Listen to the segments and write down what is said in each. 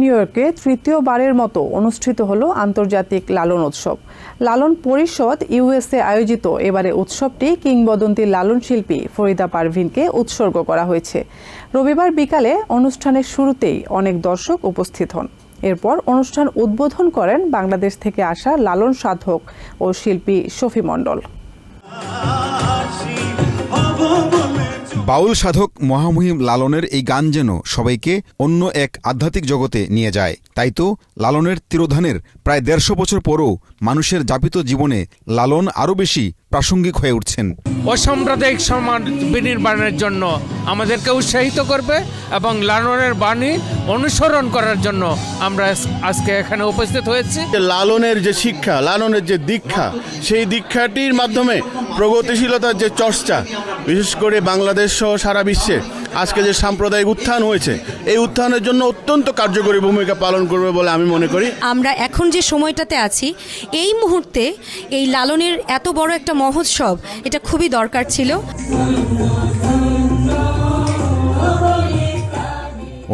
New ইয়র্কে তৃতীয়বারের মতো অনুষ্ঠিত হল আন্তর্জাতিক লালন উৎসব। লালন পরিষদ ইউএসএ আয়োজিত এবারে উৎসবটি কিংবদন্তি লালন শিল্পী ফরিদা পারভিনকে উৎসর্গ করা হয়েছে। রবিবার বিকালে অনুষ্ঠানের শুরুতেই অনেক দর্শক উপস্থিত হন। এরপর অনুষ্ঠান উদ্বোধন করেন বাংলাদেশ থেকে আসা লালন সাধক ও শিল্পী শফি মণ্ডল। বাউল সাধক মহামহিম লালনের এই গান যেন সবাইকে অন্য এক আধ্যাত্মিক জগতে নিয়ে যায়। তাই তো লালনের তিরোধানের প্রায় দেড়শো বছর পরও মানুষের যাপিত জীবনে লালন আরও বেশি প্রাসঙ্গিক হয়ে উঠছেন। অসাম্প্রদায়িক সমাজ বিনির্মাণের জন্য আমাদেরকে উৎসাহিত করবে এবং লালনের বাণী অনুসরণ করার জন্য আমরা আজকে এখানে উপস্থিত হয়েছি। লালনের যে শিক্ষা, লালনের যে দীক্ষা, সেই দীক্ষাটির মাধ্যমে প্রগতিশীলতার যে চর্চা, বিশেষ করে বাংলাদেশ সহ সারা বিশ্বে আজকে যে সাম্প্রদায়িক উত্থান হয়েছে এই উত্থানের জন্য অত্যন্ত কার্যকরী ভূমিকা পালন করবে বলে আমি মনে করি। আমরা এখন যে সময়টাতে আছি এই মুহূর্তে এই লালনের এত বড় একটা মহোৎসব এটা খুবই দরকার ছিল।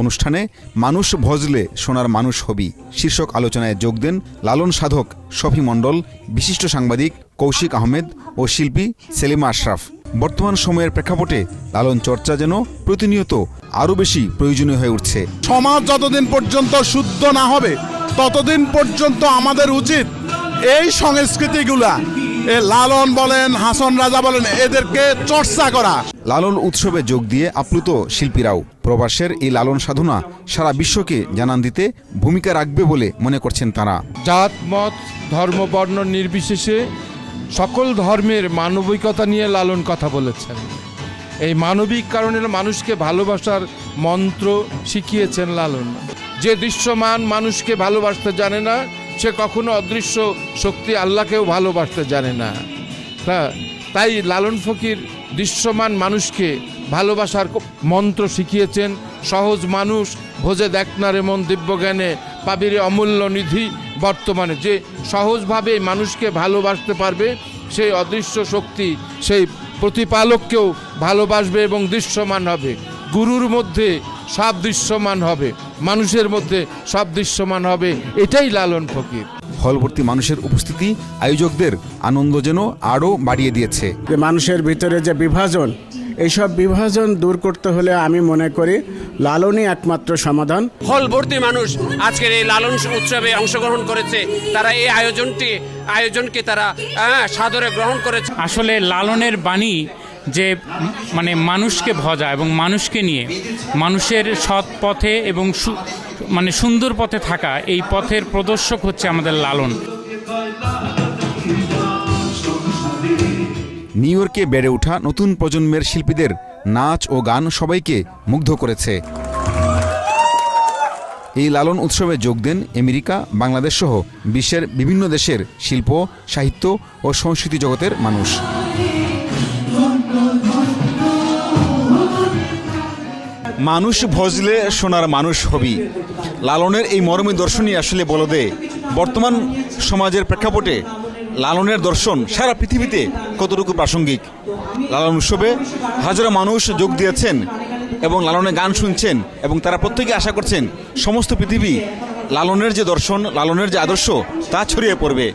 অনুষ্ঠানে মানুষ ভজলে সোনার মানুষ হবি শীর্ষক আলোচনায় যোগ দেন লালন সাধক শফি মণ্ডল বিশিষ্ট সাংবাদিক কৌশিক আহমেদ ও শিল্পী সেলিমা আশরাফ। বর্তমান সময়ের প্রেক্ষাপটে লালন চর্চা যেন প্রতিনিয়ত আরও বেশি প্রয়োজনীয় হয়ে উঠছে। সমাজ যতদিন পর্যন্ত শুদ্ধ না হবে ততদিন পর্যন্ত আমাদের উচিত এই সংস্কৃতিগুলা এ লালন বলেন হাসন রাজা বলেন এদেরকে চর্চা করা। লালন উৎসবে যোগ দিয়ে আপ্লুত শিল্পীরাও প্রবাসের এই লালন সাধনা সারা বিশ্বকে জানান দিতে ভূমিকা রাখবে বলে মনে করছেন তারা। জাত মত ধর্ম বর্ণ নির্বিশেষে সকল ধর্মের মানবিকতা নিয়ে লালন কথা বলেছেন। এই মানবিক কারণে মানুষকে ভালোবাসার মন্ত্র শিখিয়েছেন লালন। যে দৃশ্যমান মানুষকে ভালোবাসতে জানে না, সে কখনো অদৃশ্য শক্তি আল্লাহকেও ভালোবাসতে জানে না। তা, তাই লালন ফকির দৃশ্যমান মানুষকে ভালোবাসার মন্ত্র শিখিয়েছেন। সহজ মানুষ ভোজে দেখনারে মন দিব্যজ্ঞানে পাবিরে অমূল্য নিধি বর্তমানে। যে সহজভাবে মানুষকে ভালোবাসতে পারবে সেই অদৃশ্য শক্তি সেই প্রতিপালককেও ভালোবাসবে এবং দৃশ্যমান হবে। গুরুর মধ্যে সব দৃশ্যমান হবে মানুষের মধ্যে সব দৃশ্যমান হবে এটাই লালন ফকির। ফলবর্তী মানুষের উপস্থিতি আয়োজকদের আনন্দ যেন আরও বাড়িয়ে দিয়েছে। যে মানুষের ভিতরে যে বিভাজন এইসব বিভাজন দূর করতে হলে আমি মনে করি লালনই একমাত্র সমাধান। হল ভর্তি মানুষ আজকের এই লালন উৎসবে অংশগ্রহণ করেছে। তারা এই আয়োজনটি আয়োজনকে তারা সাদরে গ্রহণ করেছে। আসলে লালনের বাণী যে মানে মানুষকে ভজা এবং মানুষকে নিয়ে মানুষের সৎ পথে এবং সু- মানে সুন্দর পথে থাকা এই পথের প্রদর্শক হচ্ছে আমাদের লালন। নিউ ইয়র্কে বেড়ে ওঠা নতুন প্রজন্মের শিল্পীদের নাচ ও গান সবাইকে মুগ্ধ করেছে। এই লালন উৎসবে যোগ দেন আমেরিকা, বাংলাদেশ সহ বিশ্বের বিভিন্ন দেশের শিল্প, সাহিত্য ও সংস্কৃতি জগতের মানুষ। মানুষ ভজলে সোনার মানুষ হবি। লালনের এই মরমী দর্শনই আসলে বলে দেয় বর্তমান সমাজের প্রেক্ষাপটে লালনের দর্শন সারা পৃথিবীতে কতটুকু প্রাসঙ্গিক? লালন উৎসবে হাজারো মানুষ যোগ দিয়েছেন এবং লালনের গান শুনছেন এবং তারা প্রত্যেকে আশা করছেন সমস্ত পৃথিবী লালনের যে দর্শন, লালনের যে আদর্শ, তা ছড়িয়ে পড়বে।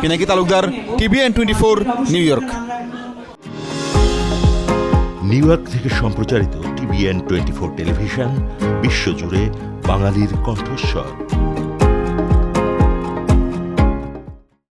Pinaki Talukdar, TVN twenty four, New York. New York থেকে সম্প্রচারিত টিভিএন টোয়েন্টি ফোর টেলিভিশন, বিশ্বজুড়ে বাঙালির কণ্ঠস্বর।